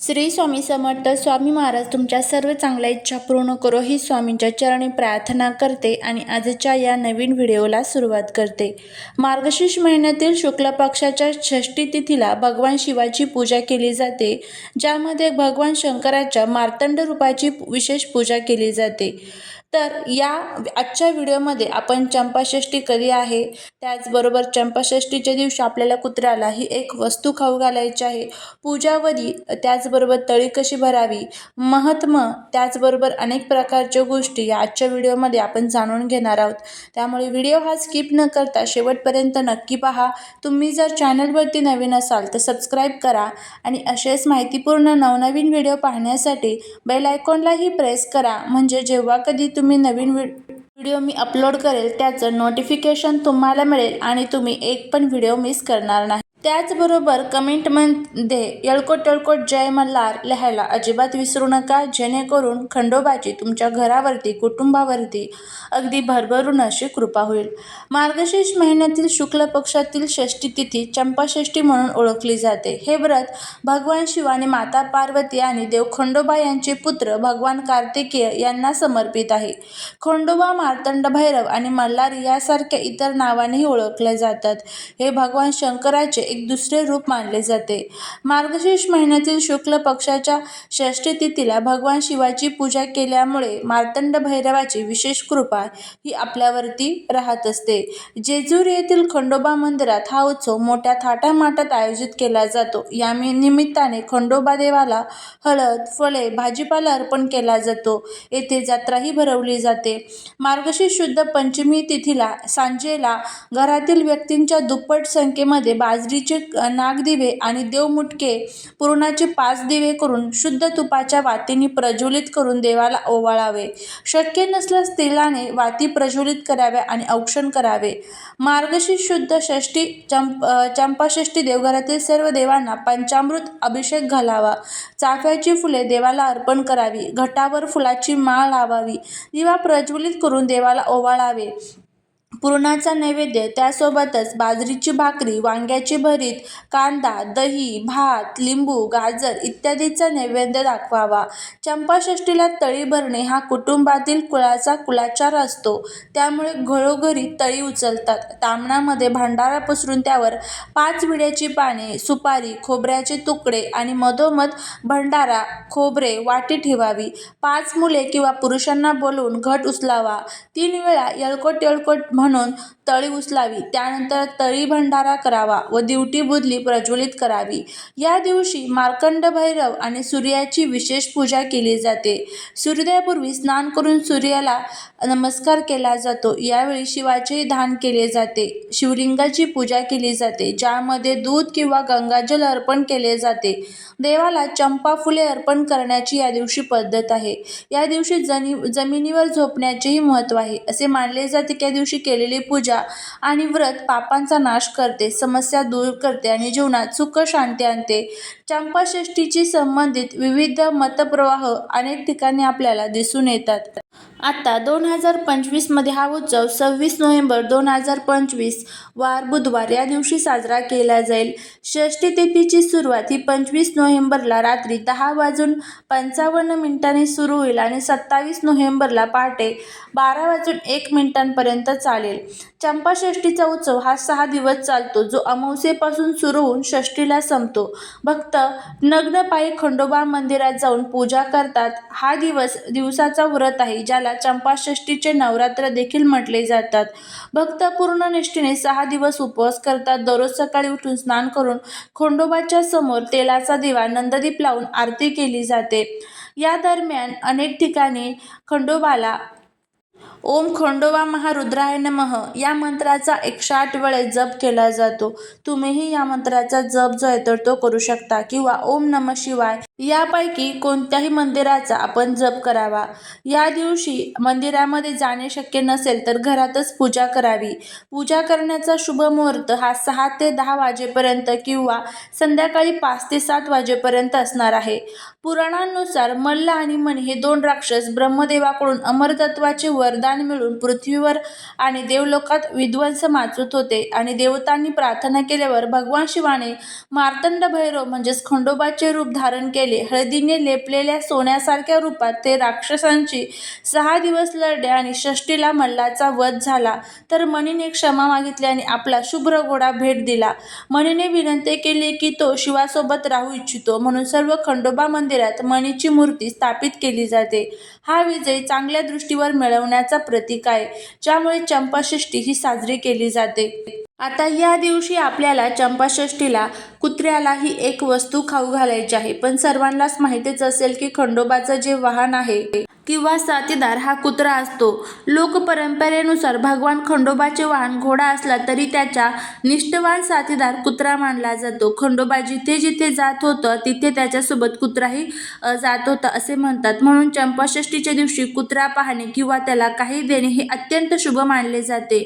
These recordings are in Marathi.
श्री स्वामी समर्थ स्वामी महाराज तुमच्या सर्व चांगल्या इच्छा पूर्ण करो ही स्वामींच्या चरणी प्रार्थना करते आणि आजच्या या नवीन व्हिडिओला सुरुवात करते. मार्गशीर्ष महिन्यातील शुक्ल पक्षाच्या षष्टी तिथीला भगवान शिवाची पूजा केली जाते ज्यामध्ये भगवान शंकराच्या मार्तंड रूपाची विशेष पूजा केली जाते. तर या आजच्या व्हिडिओमध्ये आपण चंपाषष्ठी कधी आहे त्याचबरोबर चंपाषष्ठीच्या दिवशी आपल्याला कुत्र्याला ही एक वस्तू खाऊ घालायची आहे. पूजावधी त्याचबरोबर तळी कशी भरावी महत्त्व त्याचबरोबर अनेक प्रकारच्या गोष्टी या आजच्या व्हिडिओमध्ये आपण जाणून घेणार आहोत. त्यामुळे व्हिडिओ हा स्किप न करता शेवटपर्यंत नक्की पहा. तुम्ही जर चॅनलवरती नवीन असाल तर सबस्क्राईब करा आणि असेच माहितीपूर्ण नवनवीन व्हिडिओ पाहण्यासाठी बेल आयकॉनलाही प्रेस करा. म्हणजे जेव्हा कधी तुम्ही नवीन व्हि व्हिडिओ मी अपलोड करेल त्याचं नोटिफिकेशन तुम्हाला मिळेल आणि तुम्ही एक पण व्हिडिओ मिस करणार नाही. त्याचबरोबर कमेंटमध्ये यळकोट यळकोट जय मल्हार लिहायला अजिबात विसरू नका जेणेकरून खंडोबाची तुमच्या घरावरती कुटुंबावरती अगदी भरभरून अशी कृपा होईल. मार्गशीर्ष महिन्यातील शुक्ल पक्षातील षष्टी तिथी चंपाषष्ठी म्हणून ओळखली जाते. हे व्रत भगवान शिवानी माता पार्वती आणि देव खंडोबा यांचे पुत्र भगवान कार्तिकेय यांना समर्पित आहे. खंडोबा मार्तंड भैरव आणि मल्हार यासारख्या इतर नावानेही ओळखले जातात. हे भगवान शंकराचे एक दुसरे रूप मानले जाते. मार्गशीर्ष महिन्यातील शुक्ल पक्षाच्या षष्ठी तिथीला भगवान शिवाची पूजा केल्यामुळे मार्तंड भैरवाची विशेष कृपा ही आपल्यावरती राहत असते. जेजूर येथील खंडोबा मंदिरात हा उत्सव मोठ्या थाटामाटात आयोजित केला जातो. या निमित्ताने खंडोबा देवाला हळद फळे भाजीपाला अर्पण केला जातो. येथे जत्राही भरवली जाते. मार्गशीर्ष शुद्ध पंचमी तिथीला सांजेला घरातील व्यक्तींच्या दुप्पट संख्येमध्ये बाजरी बाजरीचे नागदिवे आणि देवमुटके पुरणाचे पाच दिवे करून शुद्ध तुपाच्या वातीने प्रज्वलित करून देवाला ओवाळावे. शक्य नसल्यास तेलाने वाती प्रज्वलित कराव्या आणि औक्षण करावे. मार्गशीर्ष शुद्ध षष्ठी चंप चंपाषष्ठी देवघरातील सर्व देवांना पंचामृत अभिषेक घालावा. चाफ्याची फुले देवाला अर्पण करावी. घटावर फुलाची माळ लावावी. दिवा प्रज्वलित करून देवाला ओवाळावे. पुरणाचा नैवेद्य त्यासोबतच बाजरीची भाकरी वांग्याचे भरीत कांदा दही भात लिंबू गाजर इत्यादीचा नैवेद्य दाखवावा. चंपाषष्ठीला तळी भरणे हा कुटुंबातील कुळाचा कुलाचार असतो. त्यामुळे घरोघरी तळी उचलतात. तांबणामध्ये भांडारा पसरून त्यावर पाच विड्याची पाने सुपारी खोबऱ्याचे तुकडे आणि मधोमध भंडारा खोबरे वाटी ठेवावी. पाच मुले किंवा पुरुषांना बोलवून घट उचलावा. तीन वेळा यळकोट यळकोट म्हणून तळी उचलावी. त्यानंतर तळी भंडारा करावा व दिवटी बुदली प्रज्वलित करावी. या दिवशी मार्कंड भैरव आणि सूर्याची विशेष पूजा केली जाते. सूर्योदयापूर्वी स्नान करून सूर्याला नमस्कार केला जातो. यावेळी शिवाचेही दान केले जाते. शिवलिंगाची पूजा केली जाते ज्यामध्ये दूध किंवा गंगाजल अर्पण केले जाते. देवाला चंपा फुले अर्पण करण्याची या दिवशी पद्धत आहे. या दिवशी जनी जमिनीवर झोपण्याचेही महत्त्व आहे. असे मानले जाते की या दिवशी केलेली पूजा आणि व्रत पापांचा नाश करते समस्या दूर करते आणि जीवनात सुख शांती आणते. चंपाषष्ठीशी संबंधित विविध मतप्रवाह अनेक ठिकाणी आपल्याला दिसून येतात. आता दोन हजार पंचवीसमध्ये हा उत्सव सव्वीस नोव्हेंबर दोन हजार पंचवीस वार बुधवार या दिवशी साजरा केला जाईल. षष्ठी तिथीची सुरुवात ही पंचवीस नोव्हेंबरला रात्री दहा वाजून पंचावन्न मिनिटांनी सुरू होईल आणि सत्तावीस नोव्हेंबरला पहाटे बारा वाजून एक मिनिटांपर्यंत चालेल. चंपाषष्ठीचा उत्सव हा सहा दिवस चालतो जो अमावस्येपासून सुरू होऊन षष्ठीला संपतो. भक्त नग्न पायी खंडोबा मंदिरात जाऊन पूजा करतात. हा दिवस दिवसाचा व्रत आहे ज्याला चंपाषष्ठीचे नवरात्र देखील म्हटले जातात. भक्त पूर्ण निष्ठेने सहा दिवस उपवास करतात. दररोज सकाळी उठून स्नान करून खंडोबाच्या समोर तेलाचा दिवा नंददीप लावून आरती केली जाते. या दरम्यान अनेक ठिकाणी खंडोबाला ओम खंडोबा महारुद्राय नमः. या मंत्राचा एकशे आठ वेळेस जप केला जातो. तुम्हीही या मंत्राचा जप जो आहे तर तो करू शकता किंवा ओम नम शिवाय. यापैकी कोणत्याही मंदिराचा आपण जप करावा. या दिवशी मंदिरामध्ये जाणे शक्य नसेल तर घरातच पूजा करावी. पूजा करण्याचा शुभ मुहूर्त हा सहा ते दहा वाजेपर्यंत किंवा संध्याकाळी पाच ते सात वाजेपर्यंत असणार आहे. पुराणांनुसार मल्ल आणि मणी हे दोन राक्षस ब्रह्मदेवाकडून अमरतत्वाचे वरदान वरदान मिळून पृथ्वीवर आणि देवलोकात विध्वंस माचूत होते. आणि देवतांनी प्रार्थना केल्यावर भगवान शिवाने मार्तंड भैरव म्हणजेच खंडोबाचे रूप धारण केले. हळदीने लेपलेल्या सोन्यासारख्या रूपात ते राक्षसांची सहा दिवस लढले आणि षष्टीला मल्लाचा वध झाला. तर मणीने क्षमा मागितली आणि आपला शुभ्र घोडा भेट दिला. मणीने विनंती केली की तो शिवासोबत राहू इच्छितो. म्हणून सर्व खंडोबा मंदिरात मणीची मूर्ती स्थापित केली जाते. हा विजय चांगल्या दृष्टीवर मिळवण्याचा प्रतीक आहे. ज्यामुळे चंपाषष्ठी ही साजरी केली जाते. आता या दिवशी आपल्याला चंपाषष्ठीला कुत्र्याला ही एक वस्तू खाऊ घालायची आहे. पण सर्वांनाच माहितीच असेल की खंडोबाचं जे वाहन आहे किंवा साथीदार हा कुत्रा असतो. लोकपरंपरेनुसार भगवान खंडोबाचे वाहन घोडा असला तरी त्याच्या निष्ठवान साथीदार कुत्रा मानला जातो. खंडोबा जिथे जिथे जात होतं तिथे त्याच्यासोबत कुत्राही जात होता असे म्हणतात. म्हणून चंपाषष्ठीच्या दिवशी कुत्रा पाहणे किंवा त्याला काही देणे हे अत्यंत शुभ मानले जाते.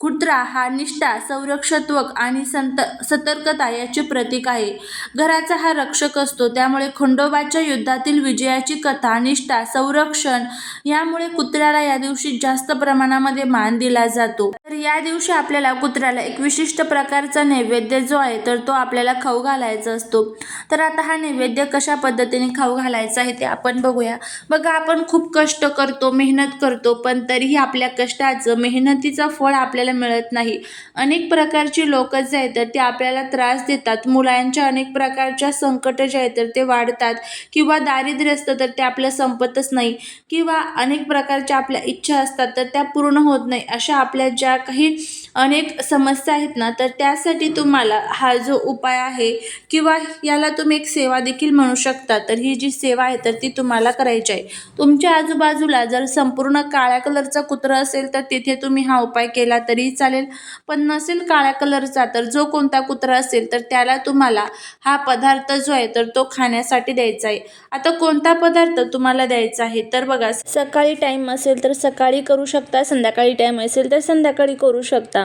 कुत्रा हा निष्ठा संरक्षत्वक आणि संत सतर्कता याचे प्रतीक आहे. घराचा हा रक्षक असतो. त्यामुळे खंडोबाच्या युद्धातील विजयाची कथा निष्ठा संरक्षण यामुळे कुत्र्याला या दिवशी जास्त प्रमाणामध्ये मान दिला जातो. तर या दिवशी आपल्याला कुत्र्याला एक विशिष्ट प्रकारचा नैवेद्य जो आहे तर तो आपल्याला खाऊ घालायचा असतो. तर आता हा नैवेद्य कशा पद्धतीने खाऊ घालायचा आहे ते आपण बघूया. बघा आपण खूप कष्ट करतो मेहनत करतो पण तरीही आपल्या कष्टाचं मेहनतीचं फळ आपल्याला मिळत नाही. अनेक प्रकारची लोक जे आहेत तर ते आपल्याला त्रास देतात. मुलांच्या अनेक प्रकारच्या संकट जे आहेत तर ते वाढतात. किंवा दारिद्र्य असतं तर ते आपलं संपतच नाही. किंवा अनेक प्रकारच्या आपल्या इच्छा असतात तर त्या पूर्ण होत नाही. अशा आपल्या ज्या काही अनेक समस्या आहेत ना तर त्यासाठी तुम्हाला हा जो उपाय आहे किंवा याला तुम्ही एक सेवा देखील म्हणू शकता. तर ही जी सेवा आहे तर ती तुम्हाला करायची आहे. तुमच्या आजूबाजूला जर संपूर्ण काळ्या कलरचा कुत्रा असेल तर तिथे तुम्ही हा उपाय केला तरीही चालेल. पण नसेल काळ्या कलरचा तर जो कोणता कुत्रा असेल तर त्याला तुम्हाला हा पदार्थ जो आहे तर तो खाण्यासाठी द्यायचा आहे. आता कोणता पदार्थ तुम्हाला द्यायचा आहे तर बघा सकाळी टाईम असेल तर सकाळी करू शकता संध्याकाळी टाईम असेल तर संध्याकाळी करू शकता.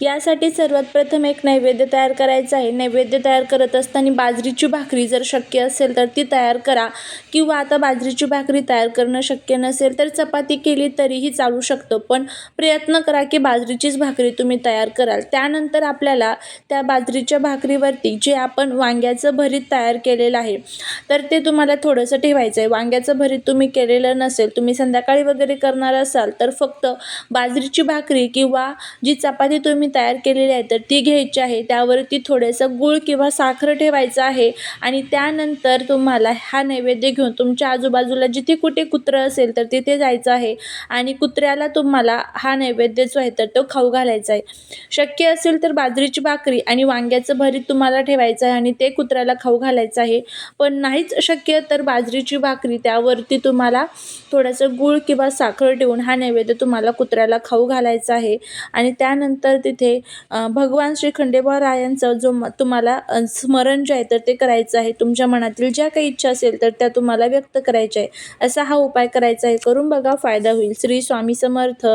यासाठी सर्वात प्रथम एक नैवेद्य तयार करायचा आहे. नैवेद्य तयार करत असताना बाजरीची भाकरी जर शक्य असेल तर ती तयार करा किंवा आता बाजरीची भाकरी तयार करणं शक्य नसेल तर चपाती केली तरीही चालू शकतं. पण प्रयत्न करा की बाजरीचीच भाकरी तुम्ही तयार कराल. त्यानंतर आपल्याला त्या बाजरीच्या भाकरीवरती जे आपण वांग्याचं भरीत तयार केलेलं आहे तर ते तुम्हाला थोडंसं ठेवायचं आहे. वांग्याचं भरीत तुम्ही केलेलं नसेल तुम्ही संध्याकाळी वगैरे करणार असाल तर फक्त बाजरीची भाकरी किंवा जी चपाती चपाती तुम्ही तयार केलेली आहे तर ती घ्यायची आहे. त्यावरती थोडंसं गूळ किंवा साखर ठेवायचं आहे आणि त्यानंतर तुम्हाला हा नैवेद्य घेऊन तुमच्या आजूबाजूला जिथे कुठे कुत्रं असेल तर तिथे जायचं आहे आणि कुत्र्याला तुम्हाला हा नैवेद्य जो आहे तर तो खाऊ घालायचा आहे. शक्य असेल तर बाजरीची भाकरी आणि वांग्याचं भरीत तुम्हाला ठेवायचं आहे आणि ते कुत्र्याला खाऊ घालायचं आहे. पण नाहीच शक्य तर बाजरीची भाकरी त्यावरती तुम्हाला थोडंसं गूळ किंवा साखर ठेवून हा नैवेद्य तुम्हाला कुत्र्याला खाऊ घालायचा आहे आणि त्यानंतर तिथे भगवान श्री खंडेबरायांचं जो म तुम्हाला स्मरण जे आहे तर ते करायचं आहे. तुमच्या मनातील ज्या काही इच्छा असेल तर त्या तुम्हाला व्यक्त करायच्या आहे. असा हा उपाय करायचा आहे. करून बघा फायदा होईल. श्री स्वामी समर्थ.